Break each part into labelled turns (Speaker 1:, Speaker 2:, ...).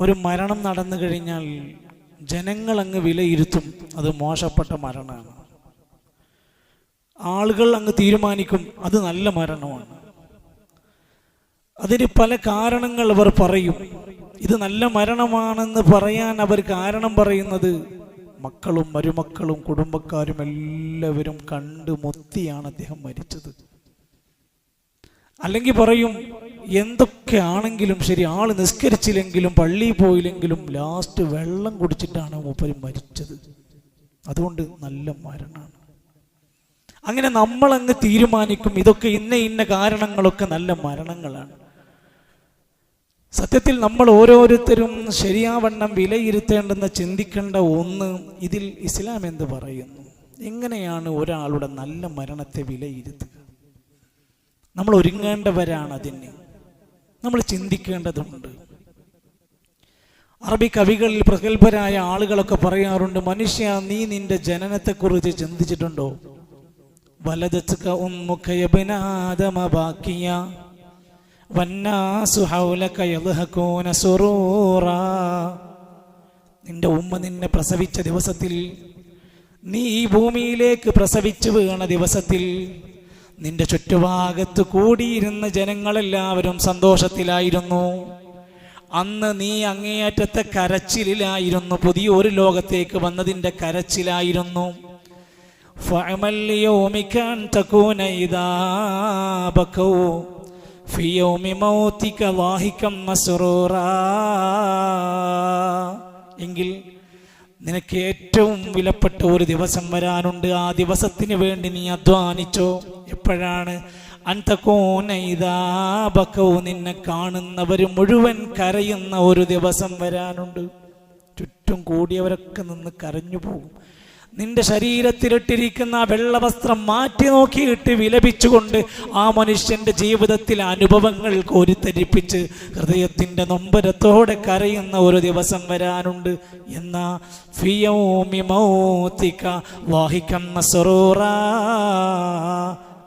Speaker 1: ഒരു മരണം നടന്നു കഴിഞ്ഞാൽ ജനങ്ങൾ അങ്ങ് വിലയിരുത്തും. അത് മോശപ്പെട്ട മരണമാണ്. ആളുകൾ അങ്ങ് തീരുമാനിക്കും അത് നല്ല മരണമാണ്. അതിന് പല കാരണങ്ങൾ അവർ പറയും. ഇത് നല്ല മരണമാണെന്ന് പറയാൻ അവർ കാരണം പറയുന്നത് മക്കളും മരുമക്കളും കുടുംബക്കാരും എല്ലാവരും കണ്ട് മൊത്തിയാണ് അദ്ദേഹം മരിച്ചത്. അല്ലെങ്കിൽ പറയും എന്തൊക്കെ ആണെങ്കിലും ശരി ആൾ നിസ്കരിച്ചില്ലെങ്കിലും പള്ളിയിൽ പോയില്ലെങ്കിലും ലാസ്റ്റ് വെള്ളം കുടിച്ചിട്ടാണ് മൂപ്പര് മരിച്ചത്. അതുകൊണ്ട് നല്ല മരണമാണ് അങ്ങനെ നമ്മളങ്ങ് തീരുമാനിക്കും ഇതൊക്കെ ഇന്ന ഇന്ന കാരണങ്ങളൊക്കെ നല്ല മരണങ്ങളാണ്. സത്യത്തിൽ നമ്മൾ ഓരോരുത്തരും ശരിയാവണ്ണം വിലയിരുത്തേണ്ടെന്ന് ചിന്തിക്കേണ്ട ഒന്ന് ഇതിൽ ഇസ്ലാം എന്ത് പറയുന്നു? എങ്ങനെയാണ് ഒരാളുടെ നല്ല മരണത്തെ വിലയിരുത്തുക? നമ്മൾ ഒരുങ്ങേണ്ടവരാണ് അതിന്. നമ്മൾ ചിന്തിക്കേണ്ടതുണ്ട്. അറബി കവികളിൽ പ്രഗത്ഭരായ ആളുകളൊക്കെ പറയാറുണ്ട് മനുഷ്യ നീ നിന്റെ ജനനത്തെക്കുറിച്ച് ചിന്തിച്ചിട്ടുണ്ടോ? ബാക്കിയ വന്നാസു ഹൗലക സുറൂറ. നിന്റെ ഉമ്മ നിന്നെ പ്രസവിച്ച ദിവസത്തിൽ നീ ഈ ഭൂമിയിലേക്ക് പ്രസവിച്ചു വീണ ദിവസത്തിൽ നിന്റെ ചുറ്റുഭാഗത്ത് കൂടിയിരുന്ന ജനങ്ങളെല്ലാവരും സന്തോഷത്തിലായിരുന്നു. അന്ന് നീ അങ്ങേയറ്റത്തെ കരച്ചിലായിരുന്നു പുതിയ ഒരു ലോകത്തേക്ക് വന്നതിന്റെ കരച്ചിലായിരുന്നു. എങ്കിൽ നിനക്ക് ഏറ്റവും വിലപ്പെട്ട ഒരു ദിവസം വരാനുണ്ട്. ആ ദിവസത്തിന് വേണ്ടി നീ അധ്വാനിച്ചോ. എപ്പോഴാണ്? ഇതാ നിന്നെ കാണുന്നവർ മുഴുവൻ കരയുന്ന ഒരു ദിവസം വരാനുണ്ട്. ചുറ്റും കൂടിയവരൊക്കെ നിന്ന് കരഞ്ഞു പോകും നിന്റെ ശരീരത്തിലിട്ടിരിക്കുന്ന വെള്ളവസ്ത്രം മാറ്റി നോക്കിയിട്ട് വിലപിച്ചുകൊണ്ട് ആ മനുഷ്യന്റെ ജീവിതത്തിലെ അനുഭവങ്ങൾ കോരിത്തരിപ്പിച്ച് ഹൃദയത്തിന്റെ നൊമ്പരത്തോടെ കരയുന്ന ഒരു ദിവസം വരാനുണ്ട്. എന്ന ഫിയോമി മൗത്തിക വാഹിക്കം മസറൂറാ.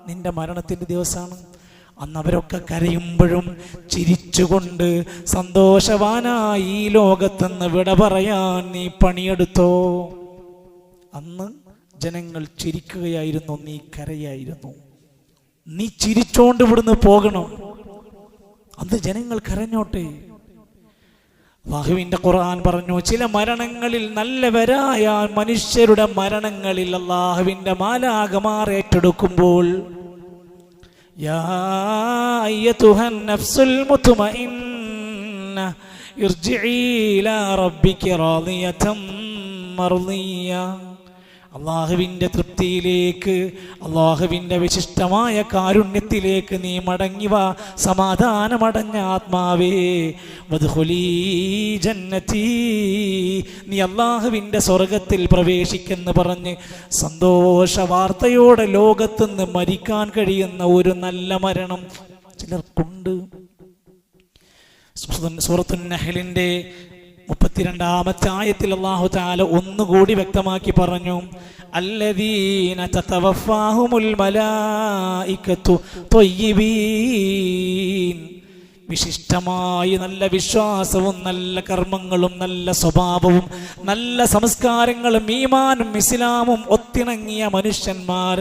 Speaker 1: നിന്റെ മരണത്തിന്റെ ദിവസമാണ്. അന്ന് അവരൊക്കെ കരയുമ്പോഴും ചിരിച്ചുകൊണ്ട് സന്തോഷവാനായി ഈ ലോകത്തുനിന്ന് വിട പറയാൻ നീ പണിയെടുത്തോ? അന്ന് ജനങ്ങൾ ചിരിക്കുകയായിരുന്നു നീ കരയായിരുന്നു. നീ ചിരിച്ചോണ്ട് ഇവിടുന്ന് പോകണം. അന്ന് ജനങ്ങൾ കരഞ്ഞോട്ടെ. വാഹുവിന്റെ ഖുർആൻ പറഞ്ഞു ചില മരണങ്ങളിൽ നല്ലവരായ മനുഷ്യരുടെ മരണങ്ങളിൽ അള്ളാഹുവിന്റെ മാലാകമാർ ഏറ്റെടുക്കുമ്പോൾ യാ അയ്യതുഹൻ മർളിയാ അള്ളാഹുവിന്റെ തൃപ്തിയിലേക്ക് അള്ളാഹുവിന്റെ വിശിഷ്ടമായ കാരുണ്യത്തിലേക്ക് നീ മടങ്ങിവ സമാധാനമടഞ്ഞ ആത്മാവേ. വധുഹുലീ ജന്നതീ നീ അള്ളാഹുവിന്റെ സ്വർഗത്തിൽ പ്രവേശിക്കെന്ന് പറഞ്ഞ് സന്തോഷ വാർത്തയോടെ ലോകത്തുനിന്ന് മരിക്കാൻ കഴിയുന്ന ഒരു നല്ല മരണം ചിലർക്കുണ്ട്. സൂറത്തുൻ നഹലിന്റെ മുപ്പത്തിരണ്ടാമത്തെ ആയത്തിൽ അള്ളാഹു താല ഒന്നുകൂടി വ്യക്തമാക്കി പറഞ്ഞു അല്ലദീന വിശിഷ്ടമായി നല്ല വിശ്വാസവും നല്ല കർമ്മങ്ങളും നല്ല സ്വഭാവവും നല്ല സംസ്കാരങ്ങളും ഈമാനും ഇസ്ലാമും ഒത്തിണങ്ങിയ മനുഷ്യന്മാർ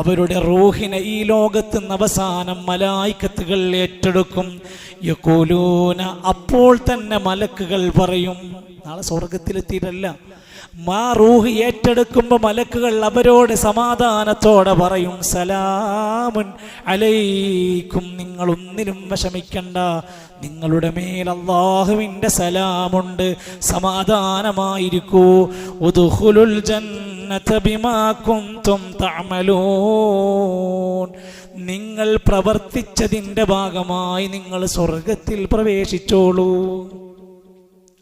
Speaker 1: അവരുടെ റൂഹിനെ ഈ ലോകത്ത് നിന്ന് അവസാനം മലായിക്കത്തുകൾ ഏറ്റെടുക്കും. യക്കൂലൂന അപ്പോൾ തന്നെ മലക്കുകൾ പറയും. നാളെ സ്വർഗത്തിലെത്തിയിട്ടല്ല മാ റൂഹ് ഏറ്റെടുക്കുമ്പോൾ മലക്കുകൾ അവരോട് സമാധാനത്തോടെ പറയും സലാമുൻ അലൈക്കും. നിങ്ങൾ ഒന്നിനും വിഷമിക്കണ്ട. നിങ്ങളുടെ മേൽ അള്ളാഹുവിന്റെ സലാമുണ്ട്. സമാധാനമായിരിക്കൂ. തഅമലൂൻ. നിങ്ങൾ പ്രവർത്തിച്ചതിന്റെ ഭാഗമായി നിങ്ങൾ സ്വർഗത്തിൽ പ്രവേശിച്ചോളൂ.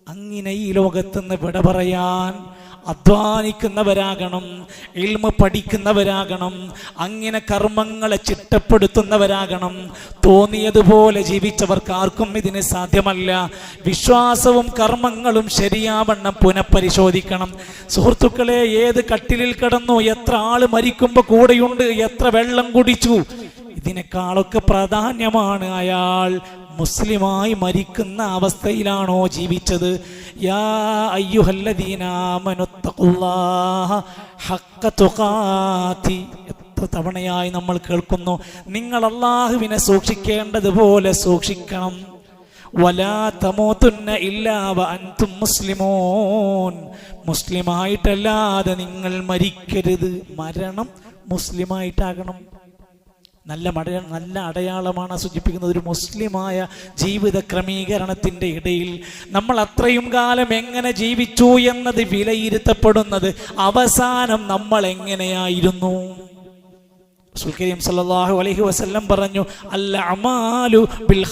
Speaker 1: അങ്ങനെ ഈ ലോകത്തുനിന്ന് വിട പറയാൻ അധ്വാനിക്കുന്നവരാകണം ഇൽമ പഠിക്കുന്നവരാകണം അങ്ങനെ കർമ്മങ്ങളെ ചിട്ടപ്പെടുത്തുന്നവരാകണം. തോന്നിയതുപോലെ ജീവിച്ചവർക്ക് ആർക്കും ഇതിന് സാധ്യമല്ല. വിശ്വാസവും കർമ്മങ്ങളും ശരിയാവണ്ണം പുനഃപരിശോധിക്കണം. സുഹൃത്തുക്കളെ ഏത് കട്ടിലിൽ കിടന്നു എത്ര ആൾ മരിക്കുമ്പോൾ കൂടെയുണ്ട് എത്ര വെള്ളം കുടിച്ചു? ഇതിനേക്കാളൊക്കെ പ്രാധാന്യമാണ് അയാൾ മുസ്ലിമായി മരിക്കുന്ന അവസ്ഥയിലാണോ ജീവിച്ചത്? യാ അയ്യുഹല്ലദീനാമനുത്തഖുല്ലാഹ എത്ര തവണയായി നമ്മൾ കേൾക്കുന്നു നിങ്ങൾ അള്ളാഹുവിനെ സൂക്ഷിക്കേണ്ടതുപോലെ സൂക്ഷിക്കണം. വലാ തമോത്തുന്ന ഇല്ലാവ അൻതും മുസ്ലിമോൻ. മുസ്ലിമായിട്ടല്ലാതെ നിങ്ങൾ മരിക്കരുത്. മരണം മുസ്ലിമായിട്ടാകണം. നല്ല മട നല്ല അടയാളമാണ് സൂചിപ്പിക്കുന്നത്. ഒരു മുസ്ലിമായ ജീവിത ക്രമീകരണത്തിന്റെ ഇടയിൽ നമ്മൾ അത്രയും കാലം എങ്ങനെ ജീവിച്ചു എന്നത് വിലയിരുത്തപ്പെടുന്നത് അവസാനം നമ്മൾ എങ്ങനെയായിരുന്നു? സുൽക്കരീം സല്ലാഹു അലഹി വസ്ല്ലം പറഞ്ഞു അല്ല അമാലു ബിൽ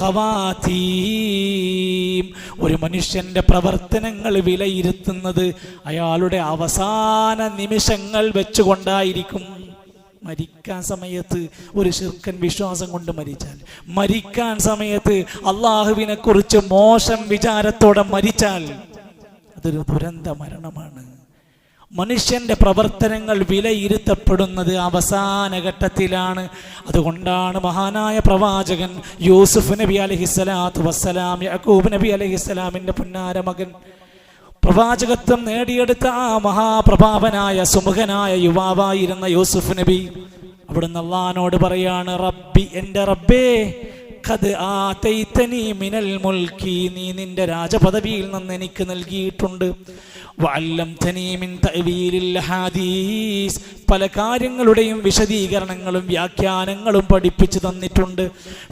Speaker 1: ഒരു മനുഷ്യന്റെ പ്രവർത്തനങ്ങൾ വിലയിരുത്തുന്നത് അയാളുടെ അവസാന നിമിഷങ്ങൾ വെച്ചുകൊണ്ടായിരിക്കും. മരിക്കാൻ സമയത്ത് ഒരു ശിർക്കൻ വിശ്വാസം കൊണ്ട് മരിച്ചാൽ മരിക്കാൻ സമയത്ത് അള്ളാഹുവിനെ കുറിച്ച് മോശം വിചാരത്തോടെ മരിച്ചാൽ അതൊരു ദുരന്ത മരണമാണ്. മനുഷ്യന്റെ പ്രവർത്തനങ്ങൾ വിലയിരുത്തപ്പെടുന്നത് അവസാന ഘട്ടത്തിലാണ്. അതുകൊണ്ടാണ് മഹാനായ പ്രവാചകൻ യൂസുഫ് നബി അലഹിസ്സലാത്തു വസ്സലാം യക്കൂബ് നബി അലഹിസ്സലാമിന്റെ പുന്നാര മകൻ പ്രവാചകത്വം നേടിയെടുത്ത ആ മഹാപ്രഭാവനായ സുമുഖനായ യുവാവായിരുന്ന യൂസുഫ് നബി. അവിടുന്ന് അള്ളഹാനോട് പറയാണ് റബ്ബി എന്റെ റബ്ബേ ഖദ് ആതൈതനി മിനൽ മുൽക്കി. നീ നിന്റെ രാജപദവിയിൽ നിന്ന് എനിക്ക് നൽകിയിട്ടുണ്ട്. മിൻ പല കാര്യങ്ങളുടെയും വിശദീകരണങ്ങളും വ്യാഖ്യാനങ്ങളും പഠിപ്പിച്ചു തന്നിട്ടുണ്ട്.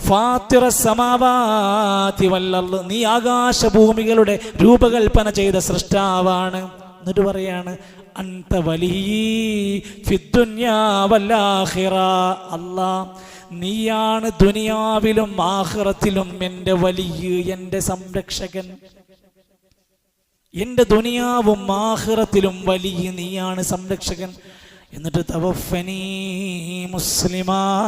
Speaker 1: ഫാത്തിറ സമാവാതി വല്ലർദ് നീ ആകാശഭൂമികളുടെ രൂപകൽപ്പന ചെയ്ത സൃഷ്ടാവാണ്. എന്നിട്ട് പറയാണ് അന്ത വലിയ അല്ലാ നീയാണ് ദുനിയാവിലും ആഹ്റത്തിലും എന്റെ വലിയ എന്റെ സംരക്ഷകൻ. എന്റെ ദുനിയാവും ആഹ്റത്തിലും വലിയ നീയാണ് സംരക്ഷകൻ. എന്നിട്ട് തവഫനീ മുസ്ലിമാ.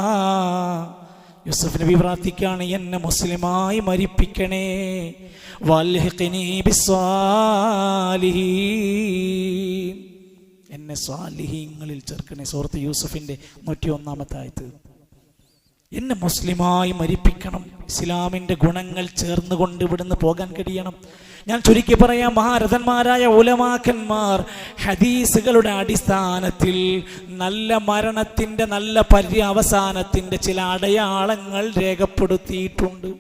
Speaker 1: യൂസഫ് നബി പ്രാർത്ഥിക്കുകയാണ് എന്നെ മുസ്ലിമായി മരിപ്പിക്കണേ. എന്നെ സ്വാലിഹീങ്ങളിൽ ചേർക്കണേ. സുഹൃത്ത് യൂസഫിന്റെ നൂറ്റി ഒന്നാമത്തെ ആയത്ത്. എന്നെ മുസ്ലിമായി മരിപ്പിക്കണം. ഇസ്ലാമിന്റെ ഗുണങ്ങൾ ചേർന്നുകൊണ്ട് ഇവിടുന്ന് പോകാൻ കഴിയണം. ഞാൻ ചുരുക്കി പറയാം മഹാരഥന്മാരായ ഉലമാക്കന്മാർ ഹദീസുകളുടെ അടിസ്ഥാനത്തിൽ നല്ല മരണത്തിന്റെ നല്ല പര്യവസാനത്തിന്റെ ചില അടയാളങ്ങൾ രേഖപ്പെടുത്തിയിട്ടുണ്ട്.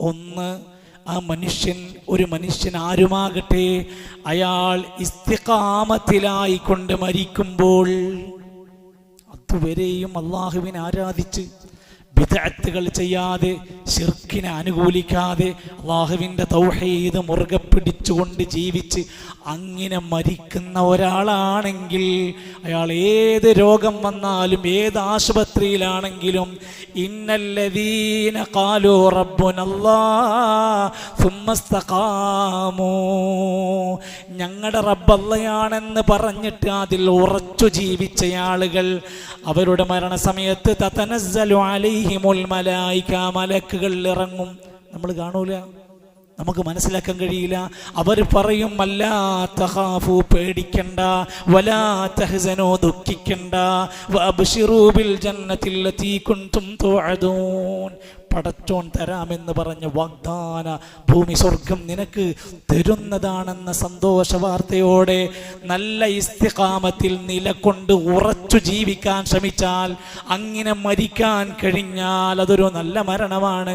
Speaker 1: ഒന്ന് ആ മനുഷ്യൻ ഒരു മനുഷ്യൻ ആരുമാകട്ടെ അയാൾ ഇസ്തികാമത്തിലായിക്കൊണ്ട് മരിക്കുമ്പോൾ അതുവരെയും അള്ളാഹുവിനെ ആരാധിച്ച് വിദഗ്ധകൾ ചെയ്യാതെ ശിർക്കിനെ അനുകൂലിക്കാതെ അള്ളാഹുവിന്റെ തൗഹീദ് മുറുകെ പിടിച്ചുകൊണ്ട് ജീവിച്ച് അങ്ങനെ മരിക്കുന്ന ഒരാളാണെങ്കിൽ അയാൾ ഏത് രോഗം വന്നാലും ഏത് ആശുപത്രിയിലാണെങ്കിലും ഇന്നല്ലദീന കാലോ റബ്ബുനല്ലാമോ ഞങ്ങളുടെ റബ്ബല്ലയാണെന്ന് പറഞ്ഞിട്ട് അതിൽ ഉറച്ചു ജീവിച്ച ആളുകൾ അവരുടെ മരണസമയത്ത് തതനസ്സലു അലൈഹിമുൽ മലക്കുകളിൽ മലക്കുകൾ ഇറങ്ങും. നമ്മൾ കാണൂല. നമുക്ക് മനസ്സിലാക്കാൻ കഴിയില്ല. അവർ പറയും അല്ലാ തഹാഫു പേടിക്കണ്ട. വലാ തഹ്സനോ ദുഃഖിക്കണ്ട. വഅബ്ശിറൂ ബിൽ ജന്നത്തില്ലതീ കുൻതും തുഅദൂൻ. പടച്ചോൻ തരാമെന്ന് പറഞ്ഞ വാഗ്ദാന ഭൂമി സ്വർഗം നിനക്ക് തരുന്നതാണെന്ന സന്തോഷ വാർത്തയോടെ നല്ല ഇസ്തികാമത്തിൽ നിലകൊണ്ട് ഉറച്ചു ജീവിക്കാൻ ശ്രമിച്ചാൽ അങ്ങനെ മരിക്കാൻ കഴിഞ്ഞാൽ അതൊരു നല്ല മരണമാണ്.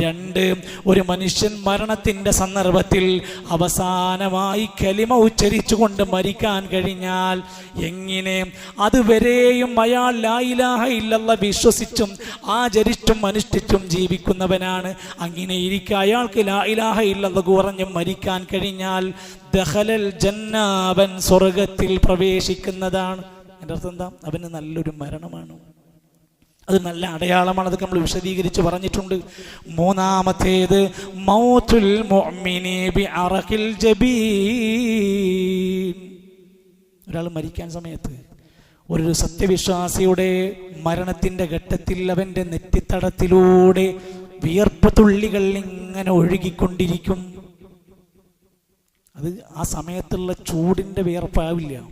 Speaker 1: രണ്ട് ഒരു മനുഷ്യൻ മരണത്തിന്റെ സന്ദർഭത്തിൽ അവസാനമായി കലിമ ഉച്ചരിച്ചുകൊണ്ട് മരിക്കാൻ കഴിഞ്ഞാൽ എങ്ങനെ? അതുവരെയും അയാൾ ലായിലാഹ ഇല്ലല്ല വിശ്വസിച്ചും ആചരിച്ചും അനുഷ്ഠിച്ചും ജീവിക്കുന്നവനാണ്. അങ്ങനെ ഇരിക്ക അയാൾക്ക് ലാ ഇലാഹ കുറഞ്ഞ് കുറഞ്ഞും മരിക്കാൻ കഴിഞ്ഞാൽ ദഹലൽ ജന്നാവൻ സ്വർഗത്തിൽ പ്രവേശിക്കുന്നതാണ്. എന്റെ അർത്ഥം എന്താ? അവന് നല്ലൊരു മരണമാണ്. അത് നല്ല അടയാളമാണ്. അതൊക്കെ നമ്മൾ വിശദീകരിച്ച് പറഞ്ഞിട്ടുണ്ട്. മൂന്നാമത്തേത് മൗത്തുൽ ജബീൻ. ഒരാൾ മരിക്കാൻ സമയത്ത് ഒരു സത്യവിശ്വാസിയുടെ മരണത്തിന്റെ ഘട്ടത്തിൽ അവന്റെ നെറ്റിത്തടത്തിലൂടെ വിയർപ്പ് തുള്ളികൾ ഇങ്ങനെ ഒഴുകിക്കൊണ്ടിരിക്കും. അത് ആ സമയത്തുള്ള ചൂടിന്റെ വിയർപ്പാവില്ല.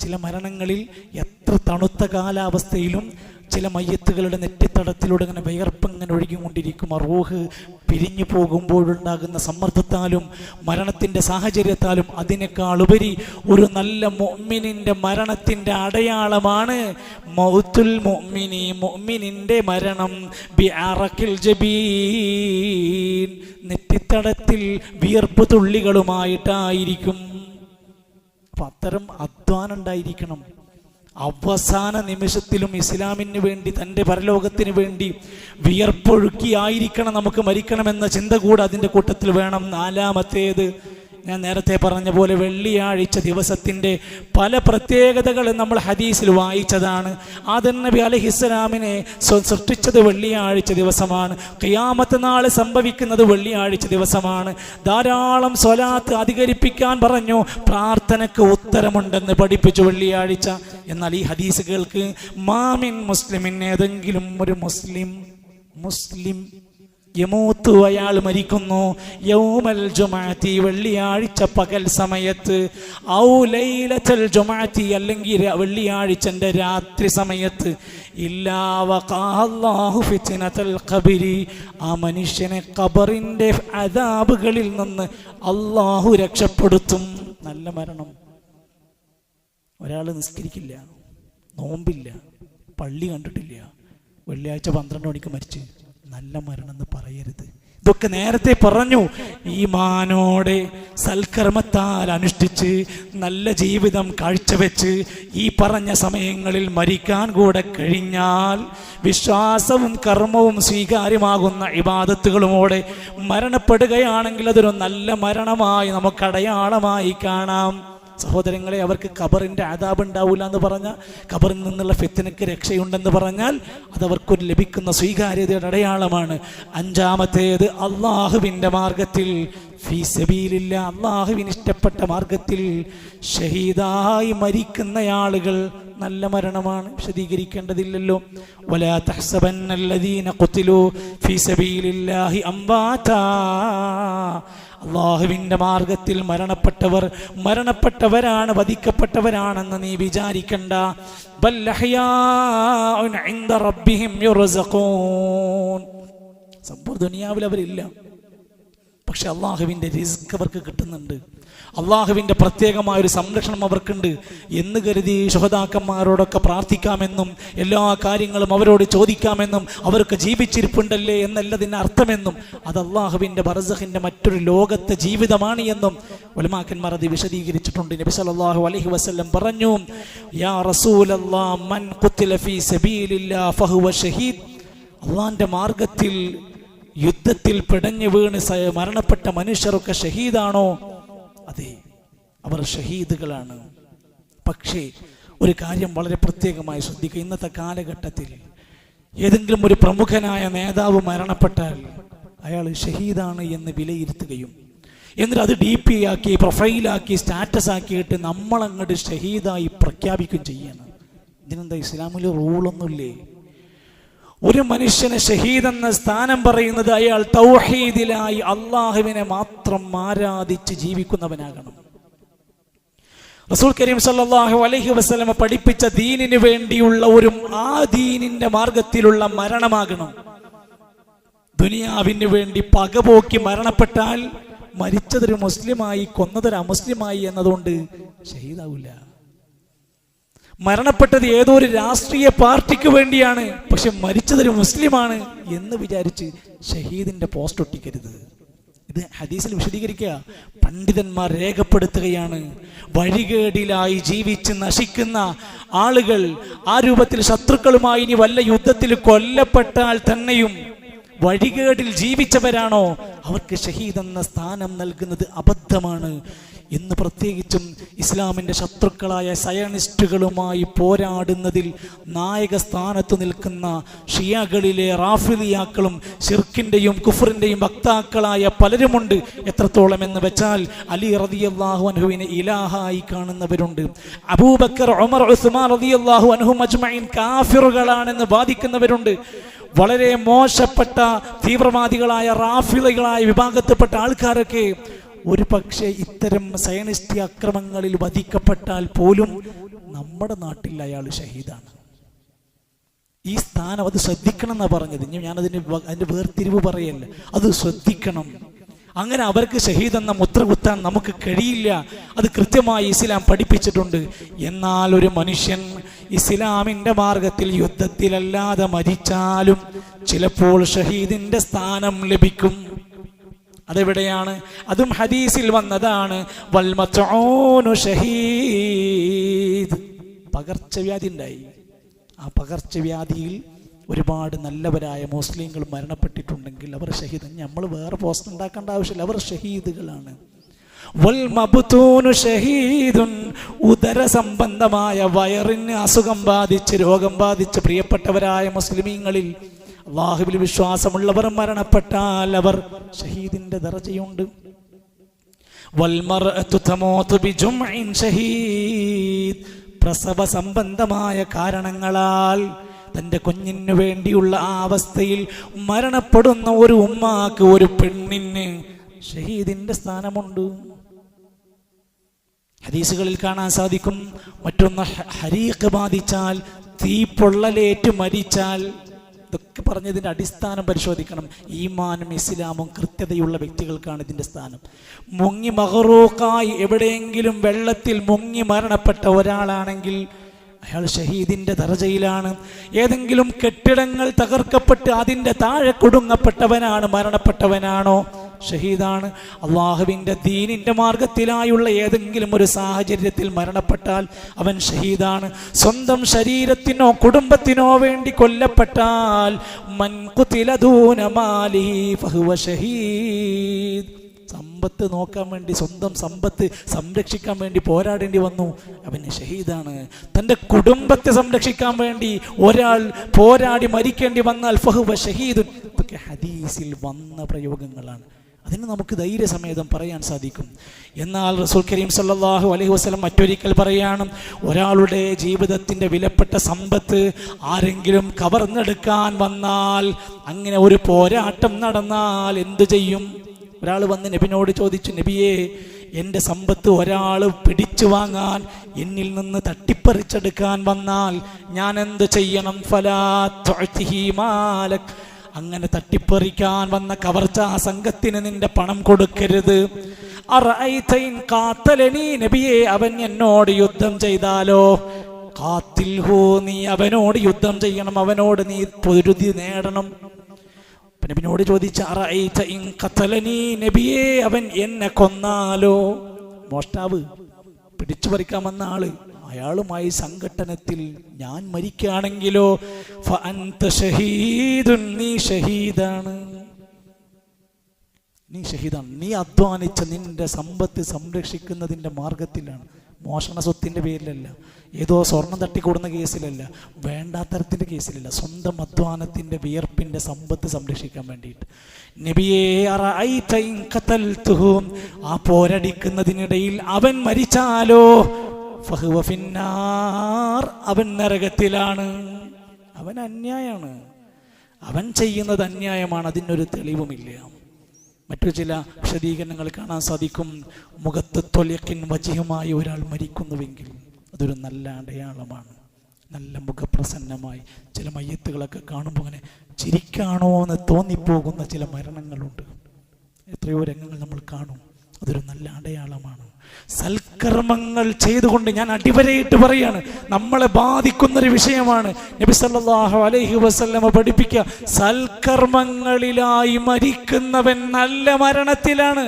Speaker 1: ചില മരണങ്ങളിൽ എത്ര തണുത്ത കാലാവസ്ഥയിലും ചില മയ്യത്തുകളുടെ നെറ്റിത്തടത്തിലൂടെ ഇങ്ങനെ വിയർപ്പ് ഇങ്ങനെ ഒഴുകിക്കൊണ്ടിരിക്കും. ആ റൂഹ് പിരിഞ്ഞു പോകുമ്പോഴുണ്ടാകുന്ന സമ്മർദ്ദത്താലും മരണത്തിന്റെ സാഹചര്യത്താലും അതിനേക്കാളുപരി ഒരു നല്ല മൊമ്മിനിന്റെ മരണത്തിന്റെ അടയാളമാണ് മൗത്തുൽ മൊമ്മിനി മൊമ്മിനിന്റെ മരണം ബി അറക്കിൽ ജബീൻ. നെറ്റിത്തടത്തിൽ വിയർപ്പ് തുള്ളികളുമായിട്ടായിരിക്കും. അപ്പം അത്തരം അധ്വാനം ഉണ്ടായിരിക്കണം. അവസാന നിമിഷത്തിലും ഇസ്ലാമിന് വേണ്ടി തന്റെ പരലോകത്തിന് വേണ്ടി വിയർപ്പൊഴുക്കിയായിരിക്കണം നമുക്ക് മരിക്കണമെന്ന ചിന്ത കൂടെ അതിന്റെ കൂട്ടത്തിൽ വേണം. നാലാമത്തേത് ഞാൻ നേരത്തെ പറഞ്ഞ പോലെ വെള്ളിയാഴ്ച ദിവസത്തിന്റെ പല പ്രത്യേകതകളും നമ്മൾ ഹദീസിൽ വായിച്ചതാണ്. ആദൻ നബി അലഹിസ്സലാമിനെ സൃഷ്ടിച്ചത് വെള്ളിയാഴ്ച ദിവസമാണ്. ഖിയാമത്ത് നാൾ സംഭവിക്കുന്നത് വെള്ളിയാഴ്ച ദിവസമാണ്. ധാരാളം സ്വലാത്ത് അധികരിപ്പിക്കാൻ പറഞ്ഞു. പ്രാർത്ഥനയ്ക്ക് ഉത്തരമുണ്ടെന്ന് പഠിപ്പിച്ചു വെള്ളിയാഴ്ച. എന്നാൽ ഈ ഹദീസുകൾക്ക് മാമിൻ മുസ്ലിമിൻ ഏതെങ്കിലും ഒരു മുസ്ലിം മുസ്ലിം യമൂത്തു അയാൾ മരിക്കുന്നു. യൗമൽ ജുമാറ്റി വെള്ളിയാഴ്ച പകൽ സമയത്ത്. ഔ ലൈലത്തൽ ജുമാഅത്തി അല്ലെങ്കിൽ വെള്ളിയാഴ്ചന്റെ രാത്രി സമയത്ത്. ഖബരി ആ മനുഷ്യനെ ഖബറിന്റെ അതാബുകളിൽ നിന്ന് അള്ളാഹു രക്ഷപ്പെടുത്തും. നല്ല മരണം. ഒരാൾ നിസ്കരിക്കില്ല നോമ്പില്ല പള്ളി കണ്ടിട്ടില്ല വെള്ളിയാഴ്ച പന്ത്രണ്ട് മണിക്ക് മരിച്ച് നല്ല മരണം എന്ന് പറയരുത്. ഇതൊക്കെ നേരത്തെ പറഞ്ഞു. ഈ മാനോടെ സൽക്കർമ്മത്താൽ അനുഷ്ഠിച്ച് നല്ല ജീവിതം കാഴ്ചവെച്ച് ഈ പറഞ്ഞ സമയങ്ങളിൽ മരിക്കാൻ കൂടെ കഴിഞ്ഞാൽ വിശ്വാസവും കർമ്മവും സ്വീകാര്യമാകുന്ന ഇബാദത്തുകളുമോടെ മരണപ്പെടുകയാണെങ്കിൽ അതൊരു നല്ല മരണമായി നമുക്ക് അടയാളമായി കാണാം. സഹോദരങ്ങളെ അവർക്ക് ഖബറിന്റെ ആദാബ് ഉണ്ടാവില്ല എന്ന് പറഞ്ഞാൽ ഖബറിൽ നിന്നുള്ള ഫെത്തിനക്ക് രക്ഷയുണ്ടെന്ന് പറഞ്ഞാൽ അതവർക്കൊരു ലഭിക്കുന്ന സ്വീകാര്യതയുടെ അടയാളമാണ്. അഞ്ചാമത്തേത് അള്ളാഹുവിന്റെ മാർഗത്തിൽ ഫീസബീലില്ല അള്ളാഹുവിന് ഇഷ്ടപ്പെട്ട മാർഗത്തിൽ ഷഹീദായി മരിക്കുന്ന ആളുകൾ നല്ല മരണമാണ് വിശദീകരിക്കേണ്ടതില്ലല്ലോ. വലാ തഹ്സബന്നല്ലദീന ഖുതിലു ഫീ സബീലില്ലാഹി അംവാതാ. അള്ളാഹുവിന്റെ മാർഗത്തിൽ മരണപ്പെട്ടവർ മരണപ്പെട്ടവരാണ് വധിക്കപ്പെട്ടവരാണെന്ന് നീ വിചാരിക്കണ്ട. സമ്പൂർ ദുനിയാവിൽ അവരില്ല. പക്ഷെ അള്ളാഹുവിന്റെ റിസ്ക് അവർക്ക് കിട്ടുന്നുണ്ട്. അള്ളാഹുവിന്റെ പ്രത്യേകമായ ഒരു സംരക്ഷണം അവർക്കുണ്ട് എന്ന് കരുതി ശുഹതാക്കന്മാരോടൊക്കെ പ്രാർത്ഥിക്കാമെന്നും എല്ലാ കാര്യങ്ങളും അവരോട് ചോദിക്കാമെന്നും അവർക്ക് ജീവിച്ചിരിപ്പുണ്ടല്ലേ എന്നല്ലതിന്റെ അർത്ഥമെന്നും അത് അള്ളാഹുവിന്റെ ബർസഹിന്റെ മറ്റൊരു ലോകത്തെ ജീവിതമാണ് എന്നും ഒലമാക്കന്മാർ അത് വിശദീകരിച്ചിട്ടുണ്ട്. നബി സല്ലല്ലാഹു അലൈഹി വസല്ലം പറഞ്ഞു യാ റസൂലല്ലാഹ് മൻ ഫീ ഫഹുവ ഷഹീദ്. മാർഗത്തിൽ യുദ്ധത്തിൽ പിടഞ്ഞു വീണ് മരണപ്പെട്ട മനുഷ്യരൊക്കെ ഷഹീദാണോ? അതെ അവർ ഷഹീദുകളാണ്. പക്ഷേ ഒരു കാര്യം വളരെ പ്രത്യേകമായി ശ്രദ്ധിക്കുക. ഇന്നത്തെ കാലഘട്ടത്തിൽ ഏതെങ്കിലും ഒരു പ്രമുഖനായ നേതാവ് മരണപ്പെട്ടാൽ അയാൾ ഷഹീദാണ് എന്ന് വിലയിരുത്തുകയും എന്നിട്ട് അത് ഡി പി ആക്കി പ്രൊഫൈലാക്കി സ്റ്റാറ്റസ് ആക്കിയിട്ട് നമ്മളങ്ങോട്ട് ഷഹീദായി പ്രഖ്യാപിക്കുകയും ചെയ്യണം. ഇതിനെന്താ ഇസ്ലാമിൽ റൂളൊന്നുമില്ലേ? ഒരു മനുഷ്യന് ഷഹീദ് എന്ന സ്ഥാനം പറയുന്നത് അയാൾ തൗഹീദിലായി അള്ളാഹുവിനെ മാത്രം ആരാധിച്ച് ജീവിക്കുന്നവനാകണം. റസൂൽ കരീം സല്ലാഹു അലഹി വസ്ലമ പഠിപ്പിച്ച ദീനിനു വേണ്ടിയുള്ള ഒരു ആ ദീനിന്റെ മാർഗത്തിലുള്ള മരണമാകണം. ദുനിയാവിന് വേണ്ടി പകപോക്കി മരണപ്പെട്ടാൽ മരിച്ചതൊരു മുസ്ലിമായി കൊന്നതൊരു അമുസ്ലിമായി എന്നതുകൊണ്ട് ഷഹീദാവില്ല മരണപ്പെട്ടത് ഏതോ ഒരു രാഷ്ട്രീയ പാർട്ടിക്ക് വേണ്ടിയാണ്. പക്ഷെ മരിച്ചതൊരു മുസ്ലിമാണ് എന്ന് വിചാരിച്ച് ഷഹീദിന്റെ പോസ്റ്റ് ഒട്ടിക്കരുത്. ഇത് ഹദീസിൽ വിശദീകരിക്കുക. പണ്ഡിതന്മാർ രേഖപ്പെടുത്തുകയാണ്. വഴികേടിലായി ജീവിച്ച് നശിക്കുന്ന ആളുകൾ ആ രൂപത്തിൽ ശത്രുക്കളുമായി ഇനി വല്ല യുദ്ധത്തിൽ കൊല്ലപ്പെട്ടാൽ തന്നെയും വഴികേടിൽ ജീവിച്ചവരാണോ? അവർക്ക് ഷഹീദ് എന്ന സ്ഥാനം നൽകുന്നത് അബദ്ധമാണ്. ഇന്ന് പ്രത്യേകിച്ചും ഇസ്ലാമിന്റെ ശത്രുക്കളായ സയണിസ്റ്റുകളുമായി പോരാടുന്നതിൽ നായക സ്ഥാനത്ത് നിൽക്കുന്ന ഷിയകളിലെ റാഫിലിയാക്കളും ഷിർക്കിന്റെയും കുഫറിന്റെയും വക്താക്കളായ പലരുമുണ്ട്. എത്രത്തോളം എന്ന് വെച്ചാൽ അലി റതിയല്ലാഹു അൻഹുവിനെ ഇലാഹായി കാണുന്നവരുണ്ട്. അബൂബക്കർ ഒമർ ഉസ്മാൻ റതിയല്ലാഹു അൻഹു മജ്മഈൻ കാഫിറുകളാണെന്ന് ബാധിക്കുന്നവരുണ്ട് വളരെ മോശപ്പെട്ട തീവ്രവാദികളായ റാഫിലകളായ വിഭാഗത്തിൽപ്പെട്ട ആൾക്കാരൊക്കെ ഒരു പക്ഷേ ഇത്തരം സയനിസ്റ്റി അക്രമങ്ങളിൽ വധിക്കപ്പെട്ടാൽ പോലും നമ്മുടെ നാട്ടിൽ അയാൾ ഷഹീദാണ്. ഈ സ്ഥാനം അത് ശ്രദ്ധിക്കണം എന്നാ പറഞ്ഞത്. ഇനി ഞാനതിന് അതിന്റെ വേർതിരിവ് പറയല്ല? അത് ശ്രദ്ധിക്കണം. അങ്ങനെ അവർക്ക് ഷഹീദ് എന്ന മുദ്ര കുത്താൻ നമുക്ക് കഴിയില്ല. അത് കൃത്യമായി ഇസ്ലാം പഠിപ്പിച്ചിട്ടുണ്ട്. എന്നാൽ ഒരു മനുഷ്യൻ ഇസ്ലാമിന്റെ മാർഗത്തിൽ യുദ്ധത്തിലല്ലാതെ മരിച്ചാലും ചിലപ്പോൾ ഷഹീദിന്റെ സ്ഥാനം ലഭിക്കും. അതെവിടെയാണ്? അതും ഹദീസിൽ വന്നതാണ് ഷഹീദ്. പകർച്ചവ്യാധി ഉണ്ടായി ആ പകർച്ചവ്യാധിയിൽ ഒരുപാട് നല്ലവരായ മുസ്ലിങ്ങൾ മരണപ്പെട്ടിട്ടുണ്ടെങ്കിൽ അവർ ഷഹീദ്. നമ്മൾ വേറെ പോസ്റ്റ് ഉണ്ടാക്കേണ്ട ആവശ്യമില്ല. അവർ ഷഹീദുകളാണ്. ഉദര സംബന്ധമായ വയറിന് അസുഖം ബാധിച്ച് രോഗം ബാധിച്ച് പ്രിയപ്പെട്ടവരായ മുസ്ലിമീങ്ങളിൽ അള്ളാഹുവിൽ വിശ്വാസമുള്ളവർ മരണപ്പെട്ടാൽ അവർ ഷഹീദിന്റെ ദർജയുണ്ട്. പ്രസവ സംബന്ധമായ കാരണങ്ങളാൽ തന്റെ കുഞ്ഞിനു വേണ്ടിയുള്ള ആ അവസ്ഥയിൽ മരണപ്പെടുന്ന ഒരു ഉമ്മാക്ക് ഒരു പെണ്ണിന് ഷഹീദിന്റെ സ്ഥാനമുണ്ട്. ഹദീസുകളിൽ കാണാൻ സാധിക്കും മറ്റൊന്ന് ഹരീഖ് ബാധിച്ചാൽ തീ പൊള്ളലേറ്റ് മരിച്ചാൽ ഇതൊക്കെ പറഞ്ഞതിന്റെ അടിസ്ഥാനം പരിശോധിക്കണം. ഈമാനും ഇസ്ലാമും കൃത്യതയുള്ള വ്യക്തികൾക്കാണ് ഇതിന്റെ സ്ഥാനം. മുങ്ങി മഹറൂക്കായി എവിടെയെങ്കിലും വെള്ളത്തിൽ മുങ്ങി മരണപ്പെട്ട ഒരാളാണെങ്കിൽ അയാൾ ഷഹീദിന്റെ ദർജയിലാണ്. ഏതെങ്കിലും കെട്ടിടങ്ങൾ തകർക്കപ്പെട്ട് അതിന്റെ താഴെ കൊടുങ്ങപ്പെട്ടവനാണ് മരണപ്പെട്ടവനാണോ? ഷഹീദാണ്. അള്ളാഹുവിന്റെ ദീനിന്റെ മാർഗത്തിലായുള്ള ഏതെങ്കിലും ഒരു സാഹചര്യത്തിൽ മരണപ്പെട്ടാൽ അവൻ ഷഹീദാണ്. സ്വന്തം ശരീരത്തിനോ കുടുംബത്തിനോ വേണ്ടി കൊല്ലപ്പെട്ടാൽ ഷഹീദ്. സമ്പത്ത് നോക്കാൻ വേണ്ടി സ്വന്തം സമ്പത്ത് സംരക്ഷിക്കാൻ വേണ്ടി പോരാടേണ്ടി വന്നു. അവന് ഷഹീദാണ്. തന്റെ കുടുംബത്തെ സംരക്ഷിക്കാൻ വേണ്ടി ഒരാൾ പോരാടി മരിക്കേണ്ടി വന്നാൽ ഫഹുവ ഷഹീദുൻ ഇതൊക്കെ ഹദീസിൽ വന്ന പ്രയോഗങ്ങളാണ്. അതിന് നമുക്ക് ധൈര്യസമേതം പറയാൻ സാധിക്കും. എന്നാൽ റസൂൽ കരീം സല്ലാഹു അലൈഹി വസ്ലം മറ്റൊരിക്കൽ പറയാണ് ഒരാളുടെ ജീവിതത്തിന്റെ വിലപ്പെട്ട സമ്പത്ത് ആരെങ്കിലും കവർന്നെടുക്കാൻ വന്നാൽ അങ്ങനെ ഒരു പോരാട്ടം നടന്നാൽ എന്തു ചെയ്യും? ഒരാൾ വന്ന് നബിനോട് ചോദിച്ചു നബിയെ എന്റെ സമ്പത്ത് ഒരാൾ പിടിച്ചു വാങ്ങാൻ എന്നിൽ നിന്ന് തട്ടിപ്പറിച്ചെടുക്കാൻ വന്നാൽ ഞാൻ എന്ത് ചെയ്യണം? ഫലാ അങ്ങനെ തട്ടിപ്പറിക്കാൻ വന്ന കവർച്ച ആ സംഘത്തിന് നിന്റെ പണം കൊടുക്കരുത്. നബിയെ അവൻ എന്നോട് യുദ്ധം ചെയ്താലോ? കാത്തിൽ ഹോ നീ അവനോട് യുദ്ധം ചെയ്യണം അവനോട് നീ പൊരുതി നേടണം. നബിനോട് ചോദിച്ച "അറഅയ്ത ഇൻ ഖതലനി നബിയെ അവൻ എന്നെ കൊന്നാലോ? മോഷ്ടാവ് പിടിച്ചു പറിക്കാൻ വന്ന ആൾ അയാളുമായി സംഘട്ടനത്തിൽ ഞാൻ മരിക്കുകയാണെങ്കിലോ നീ ഷഹീദാണ്. നീ ഷഹീദാണ്. നീ അധ്വാനിച്ച നിന്റെ സമ്പത്ത് സംരക്ഷിക്കുന്നതിന്റെ മാർഗത്തിലാണ്. മോഷണ സ്വത്തിന്റെ പേരിലല്ല. ഏതോ സ്വർണം തട്ടിക്കൂടുന്ന കേസിലല്ല. വേണ്ടാത്തരത്തിന്റെ കേസിലല്ല. സ്വന്തം അധ്വാനത്തിന്റെ വിയർപ്പിന്റെ സമ്പത്ത് സംരക്ഷിക്കാൻ വേണ്ടിയിട്ട്. നബിയെ ആ പോരടിക്കുന്നതിനിടയിൽ അവൻ മരിച്ചാലോ? ഫിന്നാർ. അവൻ നരകത്തിലാണ്. അവൻ അന്യായാണ്. അവൻ ചെയ്യുന്നത് അന്യായമാണ്. അതിനൊരു തെളിവുമില്ല. മറ്റു ചില വിശദീകരണങ്ങൾ കാണാൻ സാധിക്കും. മുഖത്ത് തൊലക്കിൻ വജിഹമായി ഒരാൾ മരിക്കുന്നുവെങ്കിൽ അതൊരു നല്ല അടയാളമാണ്. നല്ല മുഖപ്രസന്നമായി. ചില മയ്യത്തുകളൊക്കെ കാണുമ്പോൾ അങ്ങനെ ചിരിക്കാണോ എന്ന് തോന്നിപ്പോകുന്ന ചില മരണങ്ങളുണ്ട്. എത്രയോ രംഗങ്ങൾ നമ്മൾ കാണും. അതൊരു നല്ല അടയാളമാണ്. സൽക്കർമ്മങ്ങൾ ചെയ്തുകൊണ്ട് ഞാൻ അടിവരയിട്ട് പറയാണ് നമ്മളെ ബാധിക്കുന്ന ഒരു വിഷയമാണ്. നബി സല്ലാഹു അലൈഹി വസല്ലമ പഠിപ്പിക്കുക സൽക്കർമ്മങ്ങളിലായി മരിക്കുന്നവൻ നല്ല മരണത്തിലാണ്.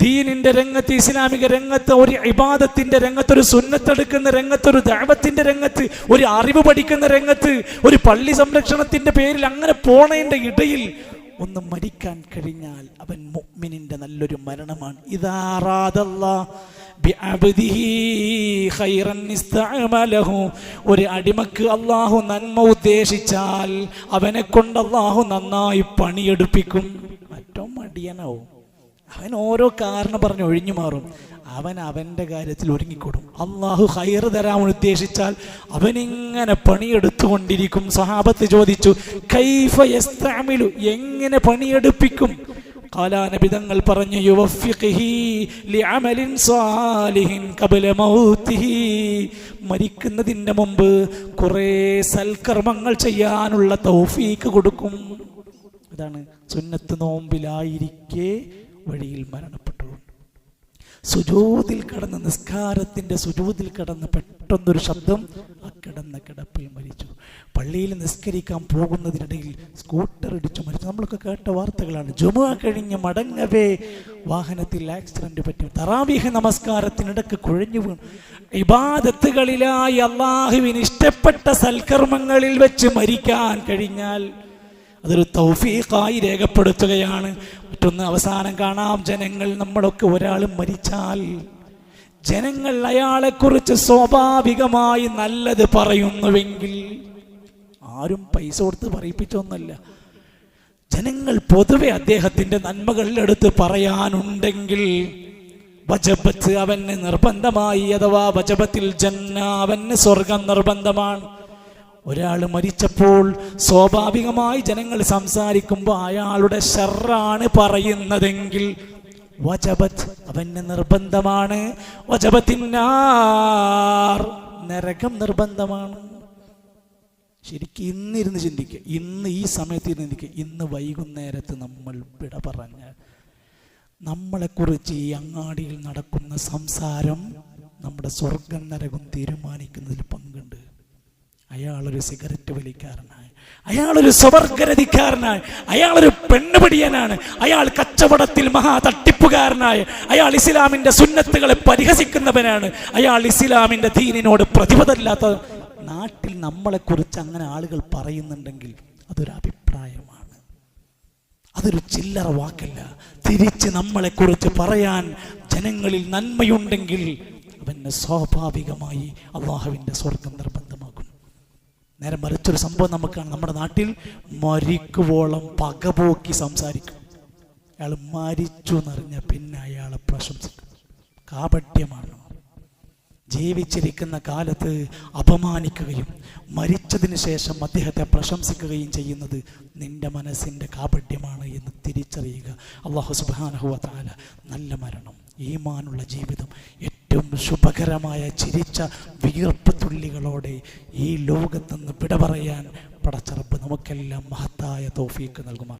Speaker 1: ദീനിന്റെ രംഗത്ത് ഇസ്ലാമിക രംഗത്ത് ഒരു ഇബാദത്തിന്റെ രംഗത്ത് ഒരു സുന്നത്തെടുക്കുന്ന രംഗത്ത് ഒരു ദൈവത്തിന്റെ രംഗത്ത് ഒരു അറിവ് പഠിക്കുന്ന രംഗത്ത് ഒരു പള്ളി സംരക്ഷണത്തിന്റെ പേരിൽ അങ്ങനെ പോണേന്റെ ഇടയിൽ ഒന്ന് മരിക്കാൻ കഴിഞ്ഞാൽ അവൻ മുഅ്മിനിന്റെ നല്ലൊരു മരണമാണ്. ഇതാറാതല്ലാഹു ഒരു അടിമക്ക് അള്ളാഹു നന്മ ഉദ്ദേശിച്ചാൽ അവനെ കൊണ്ട് അള്ളാഹു നന്നായി പണിയെടുപ്പിക്കും. മറ്റോ മടിയനാവും. അവൻ ഓരോ കാരണം പറഞ്ഞ് ഒഴിഞ്ഞു മാറും. അവൻ അവന്റെ കാര്യത്തിൽ ഒരുങ്ങിക്കൊടും. അള്ളാഹു ഹൈർ തരാൻ ഉദ്ദേശിച്ചാൽ അവനിങ്ങനെ പണിയെടുത്തുകൊണ്ടിരിക്കും. സഹാബത്ത് ചോദിച്ചു കൈഫ യസ്തഅമിലു? എങ്ങനെ പണിയെടുപ്പിക്കും? കാലാനബിതങ്ങൾ പറഞ്ഞു മരിക്കുന്നതിന്റെ മുമ്പ് കുറേ സൽക്കർമ്മങ്ങൾ ചെയ്യാനുള്ള തൗഫീക്ക് കൊടുക്കും. അതാണ് സുന്നത്ത് നോമ്പിലായിരിക്കെ വഴിയിൽ മരണപ്പെട്ടു സുജൂതിൽ കടന്ന് നിസ്കാരത്തിന്റെ സുജൂതിൽ കടന്ന് പെട്ടെന്നൊരു ശബ്ദം ആ കിടന്ന കിടപ്പിൽ മരിച്ചു. പള്ളിയിൽ നിസ്കരിക്കാൻ പോകുന്നതിനിടയിൽ സ്കൂട്ടർ ഇടിച്ചു മരിച്ചു. നമ്മളൊക്കെ കേട്ട വാർത്തകളാണ്. ജുമ കഴിഞ്ഞ് മടങ്ങവേ. വാഹനത്തിൽ ആക്സിഡന്റ് പറ്റി. തറാവീഹ നമസ്കാരത്തിനിടക്ക് കുഴഞ്ഞു വീണു. ഇബാദത്തുകളിലായി അള്ളാഹുവിന് ഇഷ്ടപ്പെട്ട സൽക്കർമ്മങ്ങളിൽ വെച്ച് മരിക്കാൻ കഴിഞ്ഞാൽ അതൊരു തൗഫീഖായി രേഖപ്പെടുത്തുകയാണ്. മറ്റൊന്ന് അവസാനം കാണാം ജനങ്ങൾ നമ്മളൊക്കെ ഒരാൾ മരിച്ചാൽ. ജനങ്ങൾ അയാളെക്കുറിച്ച് സ്വാഭാവികമായി നല്ലത് പറയുന്നുവെങ്കിൽ ആരും പൈസ കൊടുത്ത് പറയിപ്പിച്ചൊന്നല്ല. ജനങ്ങൾ പൊതുവെ അദ്ദേഹത്തിന്റെ നന്മകളിലെടുത്ത് പറയാനുണ്ടെങ്കിൽ വജബത്ത് അവന് നിർബന്ധമായി അഥവാ വജബത്തിൽ ജന്ന അവന് സ്വർഗം നിർബന്ധമാണ്. ഒരാൾ മരിച്ചപ്പോൾ സ്വാഭാവികമായി ജനങ്ങൾ സംസാരിക്കുമ്പോൾ അയാളുടെ ഷെറാണ് പറയുന്നതെങ്കിൽ വജബത്ത് അവന് നിർബന്ധമാണ്. വജബത്തിനാർ നരകം നിർബന്ധമാണ്. ശരിക്കും ഇന്നിരുന്ന് ചിന്തിക്കുക ഇന്ന് ഈ സമയത്ത് ഇരുന്ന് ചിന്തിക്കുക ഇന്ന് വൈകുന്നേരത്ത് നമ്മൾ വിട പറഞ്ഞാൽ നമ്മളെക്കുറിച്ച് ഈ അങ്ങാടിയിൽ നടക്കുന്ന സംസാരം നമ്മുടെ സ്വർഗം നരകം തീരുമാനിക്കുന്നതിൽ പങ്കുണ്ട്. അയാളൊരു സിഗരറ്റ് വലിക്കാരനായി. അയാളൊരു സ്വവർഗരതിക്കാരനായി അയാളൊരു പെണ്ണുപിടിയനാണ്. അയാൾ കച്ചവടത്തിൽ മഹാ തട്ടിപ്പുകാരനായ അയാൾ ഇസ്ലാമിന്റെ സുന്നത്തുകളെ പരിഹസിക്കുന്നവനാണ്. അയാൾ ഇസ്ലാമിന്റെ ദീനിനോട് പ്രതിബദ്ധമില്ലാത്ത നാട്ടിൽ നമ്മളെക്കുറിച്ച് അങ്ങനെ ആളുകൾ പറയുന്നുണ്ടെങ്കിൽ അതൊരു അഭിപ്രായമാണ്. അതൊരു ചില്ലറ വാക്കല്ല. തിരിച്ച് നമ്മളെക്കുറിച്ച് പറയാൻ ജനങ്ങളിൽ നന്മയുണ്ടെങ്കിൽ അവന് സ്വാഭാവികമായി അള്ളാഹുവിന്റെ സ്വർഗം നിർബന്ധമാക്കും നേരെ മറിച്ചൊരു സംഭവം നമുക്കാണ്. നമ്മുടെ നാട്ടിൽ മരിക്കുവോളം പകപോക്കി സംസാരിക്കും. അയാൾ മരിച്ചു എന്നറിഞ്ഞ പിന്നെ അയാളെ പ്രശംസിക്കും. കാപട്യമാണ്. ജീവിച്ചിരിക്കുന്ന കാലത്ത് അപമാനിക്കുകയും മരിച്ചതിന് ശേഷം അദ്ദേഹത്തെ പ്രശംസിക്കുകയും ചെയ്യുന്നത് നിന്റെ മനസ്സിന്റെ കാപട്യമാണ് എന്ന് തിരിച്ചറിയുക. അള്ളാഹു സുബാനഹുവ നല്ല മരണം ഈമാനുള്ള ജീവിതം ഏറ്റവും ശുഭകരമായ ചിരിച്ച വിയർപ്പ് തുള്ളികളോടെ ഈ ലോകത്തുനിന്ന് വിട പറയാൻ പടച്ചറപ്പ് നമുക്കെല്ലാം മഹത്തായ തോഫീക്ക് നൽകുമാർ